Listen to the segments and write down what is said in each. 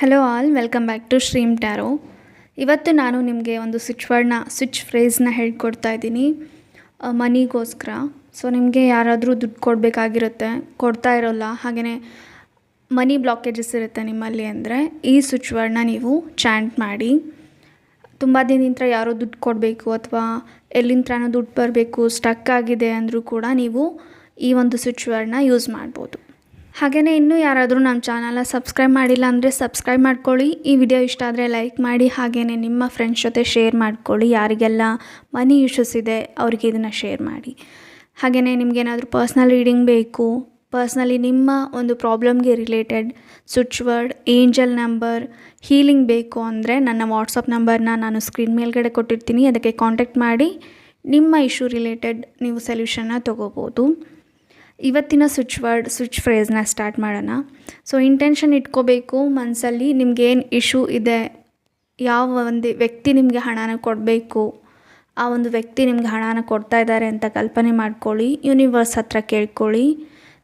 Hello all welcome back to Shreem tarot ಇವತ್ತು ನಾನು ನಿಮಗೆ ಒಂದು ಸ್ವಿಚ್ ವರ್ಡ್ನ ಸ್ವಿಚ್ ಫ್ರೇಸ್ನ ಹೇಳ್ಕೊಡ್ತಾ ಇದ್ದೀನಿ. ಮನಿಗೋಸ್ಕರ ಸೊ ನಿಮಗೆ ಯಾರಾದರೂ ದುಡ್ಡು ಕೊಡಬೇಕಾಗಿರುತ್ತೆ, ಕೊಡ್ತಾ ಇರೋಲ್ಲ ಹಾಗೆಯೇ ಮನಿ ಬ್ಲಾಕೇಜಸ್ ಇರುತ್ತೆ ನಿಮ್ಮಲ್ಲಿ ಅಂದರೆ ಈ ಸ್ವಿಚ್ ವರ್ಡ್ನ ನೀವು ಚಾಂಟ್ ಮಾಡಿ. ತುಂಬ ದಿನದಿಂದ ಯಾರೋ ದುಡ್ಡು ಕೊಡಬೇಕು ಅಥವಾ ಎಲ್ಲಿಂದ ದುಡ್ಡು ಬರಬೇಕು ಸ್ಟಕ್ ಆಗಿದೆ ಅಂದರೂ ಕೂಡ ನೀವು ಈ ಒಂದು ಸ್ವಿಚ್ ವರ್ಡ್ನ ಯೂಸ್ ಮಾಡ್ಬೋದು. ಹಾಗೆಯೇ ಇನ್ನೂ ಯಾರಾದರೂ ನಮ್ಮ ಚಾನಲ್ನ ಸಬ್ಸ್ಕ್ರೈಬ್ ಮಾಡಿಲ್ಲ ಅಂದರೆ ಸಬ್ಸ್ಕ್ರೈಬ್ ಮಾಡ್ಕೊಳ್ಳಿ. ಈ ವಿಡಿಯೋ ಇಷ್ಟ ಆದರೆ ಲೈಕ್ ಮಾಡಿ ಹಾಗೆಯೇ ನಿಮ್ಮ ಫ್ರೆಂಡ್ಸ್ ಜೊತೆ ಶೇರ್ ಮಾಡ್ಕೊಳ್ಳಿ. ಯಾರಿಗೆಲ್ಲ ಮನಿ ಇಶ್ಯೂಸ್ ಇದೆ, ಅವ್ರಿಗೆ ಇದನ್ನು ಶೇರ್ ಮಾಡಿ. ಹಾಗೆಯೇ ನಿಮಗೇನಾದರೂ ಪರ್ಸ್ನಲ್ ರೀಡಿಂಗ್ ಬೇಕು ಪರ್ಸ್ನಲಿ ನಿಮ್ಮ ಒಂದು ಪ್ರಾಬ್ಲಮ್ಗೆ related switch word angel number healing ಬೇಕು ಅಂದರೆ ನನ್ನ ವಾಟ್ಸಪ್ ನಂಬರ್ನ ನಾನು ಸ್ಕ್ರೀನ್ ಮೇಲ್ಗಡೆ ಕೊಟ್ಟಿರ್ತೀನಿ. ಅದಕ್ಕೆ ಕಾಂಟ್ಯಾಕ್ಟ್ ಮಾಡಿ, ನಿಮ್ಮ ಇಶ್ಯೂ ರಿಲೇಟೆಡ್ ನೀವು ಸೊಲ್ಯೂಷನ್ನ ತೊಗೋಬೋದು. ಇವತ್ತಿನ ಸ್ವಿಚ್ ವರ್ಡ್ ಸ್ವಿಚ್ ಫ್ರೇಸ್ನ ಸ್ಟಾರ್ಟ್ ಮಾಡೋಣ. ಸೊ ಇಂಟೆನ್ಷನ್ ಇಟ್ಕೋಬೇಕು ಮನಸ್ಸಲ್ಲಿ ನಿಮ್ಗೇನು ಇಶ್ಯೂ ಇದೆ, ಯಾವ ಒಂದು ವ್ಯಕ್ತಿ ನಿಮಗೆ ಹಣನ ಕೊಡಬೇಕು, ಆ ಒಂದು ವ್ಯಕ್ತಿ ನಿಮ್ಗೆ ಹಣನ ಕೊಡ್ತಾ ಇದ್ದಾರೆ ಅಂತ ಕಲ್ಪನೆ ಮಾಡ್ಕೊಳ್ಳಿ ಯೂನಿವರ್ಸ್ ಹತ್ರ ಕೇಳ್ಕೊಳ್ಳಿ.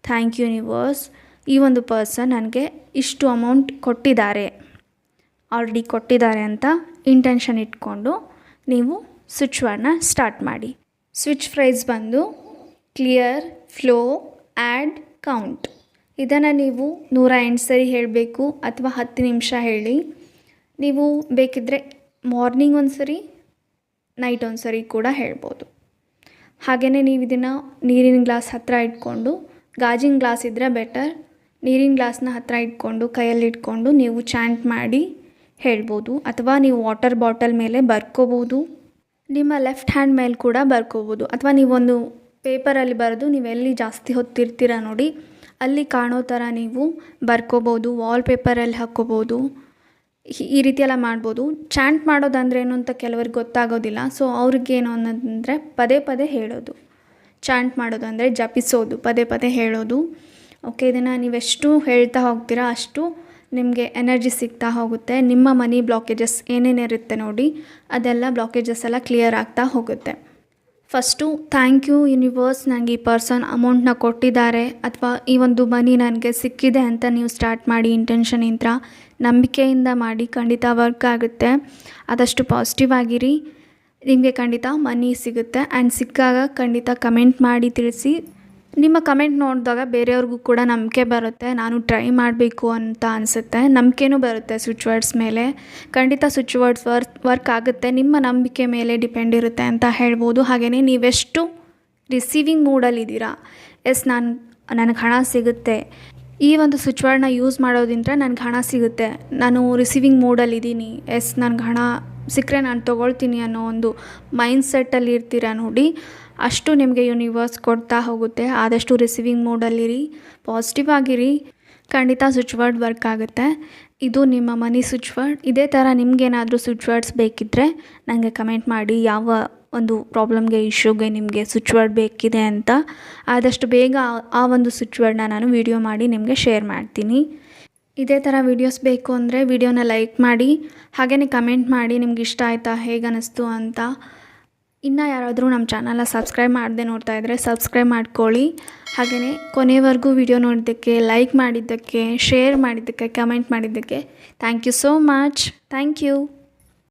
ಥ್ಯಾಂಕ್ ಯೂನಿವರ್ಸ್ ಈ ಒಂದು ಪರ್ಸನ್ ನನಗೆ ಇಷ್ಟು ಅಮೌಂಟ್ ಕೊಟ್ಟಿದ್ದಾರೆ. ಆಲ್ರೆಡಿ ಕೊಟ್ಟಿದ್ದಾರೆ ಅಂತ ಇಂಟೆನ್ಷನ್ ಇಟ್ಕೊಂಡು ನೀವು ಸ್ವಿಚ್ ವರ್ಡನ್ನ ಸ್ಟಾರ್ಟ್ ಮಾಡಿ. ಸ್ವಿಚ್ ಫ್ರೈಸ್ ಬಂದು ಕ್ಲಿಯರ್ ಫ್ಲೋ ಆ್ಯಡ್ ಕೌಂಟ್ ಇದನ್ನು ನೀವು ನೂರ ಎಂಟು ಸರಿ ಹೇಳಬೇಕು ಅಥವಾ ಹತ್ತು ನಿಮಿಷ ಹೇಳಿ. ನೀವು ಬೇಕಿದ್ದರೆ ಮಾರ್ನಿಂಗ್ ಒಂದು ಸರಿ ನೈಟ್ ಒಂದು ಸರಿ ಕೂಡ ಹೇಳ್ಬೋದು. ಹಾಗೆಯೇ ನೀವು ಇದನ್ನು ನೀರಿನ ಗ್ಲಾಸ್ ಹತ್ತಿರ ಇಟ್ಕೊಂಡು, ಗಾಜಿನ ಗ್ಲಾಸ್ ಇದ್ದರೆ ಬೆಟರ್ ನೀರಿನ ಗ್ಲಾಸ್ನ ಹತ್ತಿರ ಇಟ್ಕೊಂಡು, ಕೈಯಲ್ಲಿ ಇಟ್ಕೊಂಡು ನೀವು ಚಾಂಟ್ ಮಾಡಿ ಹೇಳ್ಬೋದು ಅಥವಾ ನೀವು ವಾಟರ್ ಬಾಟಲ್ ಮೇಲೆ ಬರ್ಕೋಬೋದು. ನಿಮ್ಮ ಲೆಫ್ಟ್ ಹ್ಯಾಂಡ್ ಮೇಲೆ ಕೂಡ ಬರ್ಕೋಬೋದು ಅಥವಾ ನೀವೊಂದು ಪೇಪರಲ್ಲಿ ಬರೆದು ನೀವೆಲ್ಲಿ ಜಾಸ್ತಿ ಹೊತ್ತಿರ್ತೀರ ನೋಡಿ. ಅಲ್ಲಿ ಕಾಣೋ ಥರ ನೀವು ಬರ್ಕೋಬೋದು ವಾಲ್ ಪೇಪರಲ್ಲಿ ಹಾಕ್ಕೋಬೋದು ಈ ರೀತಿ ಎಲ್ಲ ಮಾಡ್ಬೋದು. ಚಾಂಟ್ ಮಾಡೋದಂದ್ರೆ ಏನು ಅಂತ ಕೆಲವ್ರಿಗೆ ಗೊತ್ತಾಗೋದಿಲ್ಲ. ಸೊ, ಅವ್ರಿಗೇನು ಅನ್ನೋದಂದರೆ ಪದೇ ಪದೇ ಹೇಳೋದು. ಚಾಂಟ್ ಮಾಡೋದು ಅಂದರೆ ಜಪಿಸೋದು, ಪದೇ ಪದೇ ಹೇಳೋದು. ಓಕೆ, ಇದನ್ನು ನೀವೆಷ್ಟು ಹೇಳ್ತಾ ಹೋಗ್ತೀರಾ ಅಷ್ಟು ನಿಮಗೆ ಎನರ್ಜಿ ಸಿಗ್ತಾ ಹೋಗುತ್ತೆ. ನಿಮ್ಮ ಮನಿ ಬ್ಲಾಕೇಜಸ್ ಏನೇನಿರುತ್ತೆ ನೋಡಿ, ಅದೆಲ್ಲ ಬ್ಲಾಕೇಜಸ್ ಎಲ್ಲ ಕ್ಲಿಯರ್ ಆಗ್ತಾ ಹೋಗುತ್ತೆ. ಫಸ್ಟು ಥ್ಯಾಂಕ್ ಯು ಯೂನಿವರ್ಸ್ ನನಗೆ ಈ ಪರ್ಸನ್ ಅಮೌಂಟ್ನ ಕೊಟ್ಟಿದ್ದಾರೆ ಅಥವಾ ಈ ಒಂದು ಮನಿ ನನಗೆ ಸಿಕ್ಕಿದೆ ಅಂತ ನೀವು ಸ್ಟಾರ್ಟ್ ಮಾಡಿ ಇಂಟೆನ್ಷನಿಂದ ನಂಬಿಕೆಯಿಂದ ಮಾಡಿ ಖಂಡಿತ ವರ್ಕ್ ಆಗುತ್ತೆ. ಆದಷ್ಟು ಪಾಸಿಟಿವ್ ಆಗಿರಿ. ನಿಮಗೆ ಖಂಡಿತ ಮನಿ ಸಿಗುತ್ತೆ. ಆ್ಯಂಡ್ ಸಿಕ್ಕಾಗ ಖಂಡಿತ ಕಮೆಂಟ್ ಮಾಡಿ ತಿಳಿಸಿ. ನಿಮ್ಮ ಕಮೆಂಟ್ ನೋಡಿದಾಗ ಬೇರೆಯವ್ರಿಗೂ ಕೂಡ ನಂಬಿಕೆ ಬರುತ್ತೆ. ನಾನು ಟ್ರೈ ಮಾಡಬೇಕು ಅಂತ ಅನಿಸುತ್ತೆ. ನಂಬಿಕೆನೂ ಬರುತ್ತೆ ಸ್ವಿಚ್ ವರ್ಡ್ಸ್ ಮೇಲೆ. ಖಂಡಿತ ಸ್ವಿಚ್ ವರ್ಡ್ಸ್ ವರ್ಕ್ ವರ್ಕ್ ಆಗುತ್ತೆ. ನಿಮ್ಮ ನಂಬಿಕೆ ಮೇಲೆ ಡಿಪೆಂಡ್ ಇರುತ್ತೆ ಅಂತ ಹೇಳ್ಬೋದು. ಹಾಗೆಯೇ ನೀವೆಷ್ಟು ರಿಸೀವಿಂಗ್ ಮೂಡಲ್ಲಿದ್ದೀರಾ ಎಸ್ ನಾನು, ನನಗೆ ಹಣ ಸಿಗುತ್ತೆ. ಈ ಒಂದು ಸ್ವಿಚ್ ವರ್ಡ್ನ ಯೂಸ್ ಮಾಡೋದ್ರಿಂದ ನನಗೆ ಹಣ ಸಿಗುತ್ತೆ. ನಾನು ರಿಸೀವಿಂಗ್ ಮೂಡಲ್ಲಿದ್ದೀನಿ ಎಸ್ ನನಗೆ ಹಣ ಸಿಕ್ಕರೆ ನಾನು ತೊಗೊಳ್ತೀನಿ ಅನ್ನೋ ಒಂದು ಮೈಂಡ್ಸೆಟ್ಟಲ್ಲಿ ಇರ್ತೀರಾ ನೋಡಿ. ಅಷ್ಟು ನಿಮಗೆ ಯೂನಿವರ್ಸ್ ಕೊಡ್ತಾ ಹೋಗುತ್ತೆ. ಆದಷ್ಟು ರಿಸೀವಿಂಗ್ ಮೂಡಲ್ಲಿರಿ ಪಾಸಿಟಿವ್ ಆಗಿರಿ. ಖಂಡಿತ ಸ್ವಿಚ್ ವರ್ಡ್ ವರ್ಕ್ ಆಗುತ್ತೆ. ಇದು ನಿಮ್ಮ ಮನಿ ಸ್ವಿಚ್ ವರ್ಡ್ ಇದೇ ಥರ ನಿಮಗೇನಾದರೂ ಸ್ವಿಚ್ ವರ್ಡ್ಸ್ ಬೇಕಿದ್ದರೆ ನನಗೆ ಕಮೆಂಟ್ ಮಾಡಿ. ಯಾವ ಒಂದು ಪ್ರಾಬ್ಲಮ್ಗೆ ಇಶ್ಯೂಗೆ ನಿಮಗೆ ಸ್ವಿಚ್ ವರ್ಡ್ ಬೇಕಿದೆ ಅಂತ ಆದಷ್ಟು ಬೇಗ ಆ ಒಂದು ಸ್ವಿಚ್ ವರ್ಡ್ನ ನಾನು ವೀಡಿಯೋ ಮಾಡಿ ನಿಮಗೆ ಶೇರ್ ಮಾಡ್ತೀನಿ. ಇದೇ ಥರ ವೀಡಿಯೋಸ್ ಬೇಕು ಅಂದರೆ ವಿಡಿಯೋನ ಲೈಕ್ ಮಾಡಿ ಹಾಗೆಯೇ ಕಮೆಂಟ್ ಮಾಡಿ ನಿಮ್ಗೆ ಇಷ್ಟ ಆಯಿತಾ, ಹೇಗೆ ಅನ್ನಿಸ್ತು ಅಂತ. ಇನ್ನು ಯಾರಾದರೂ ನಮ್ಮ ಚಾನಲ್ನ ಸಬ್ಸ್ಕ್ರೈಬ್ ಮಾಡದೆ ನೋಡ್ತಾ ಇದ್ದರೆ ಸಬ್ಸ್ಕ್ರೈಬ್ ಮಾಡ್ಕೊಳ್ಳಿ. ಹಾಗೆಯೇ ಕೊನೆವರೆಗೂ ವಿಡಿಯೋ ನೋಡಿದ್ದಕ್ಕೆ ಲೈಕ್ ಮಾಡಿದ್ದಕ್ಕೆ ಶೇರ್ ಮಾಡಿದ್ದಕ್ಕೆ ಕಮೆಂಟ್ ಮಾಡಿದ್ದಕ್ಕೆ thank you so much thank you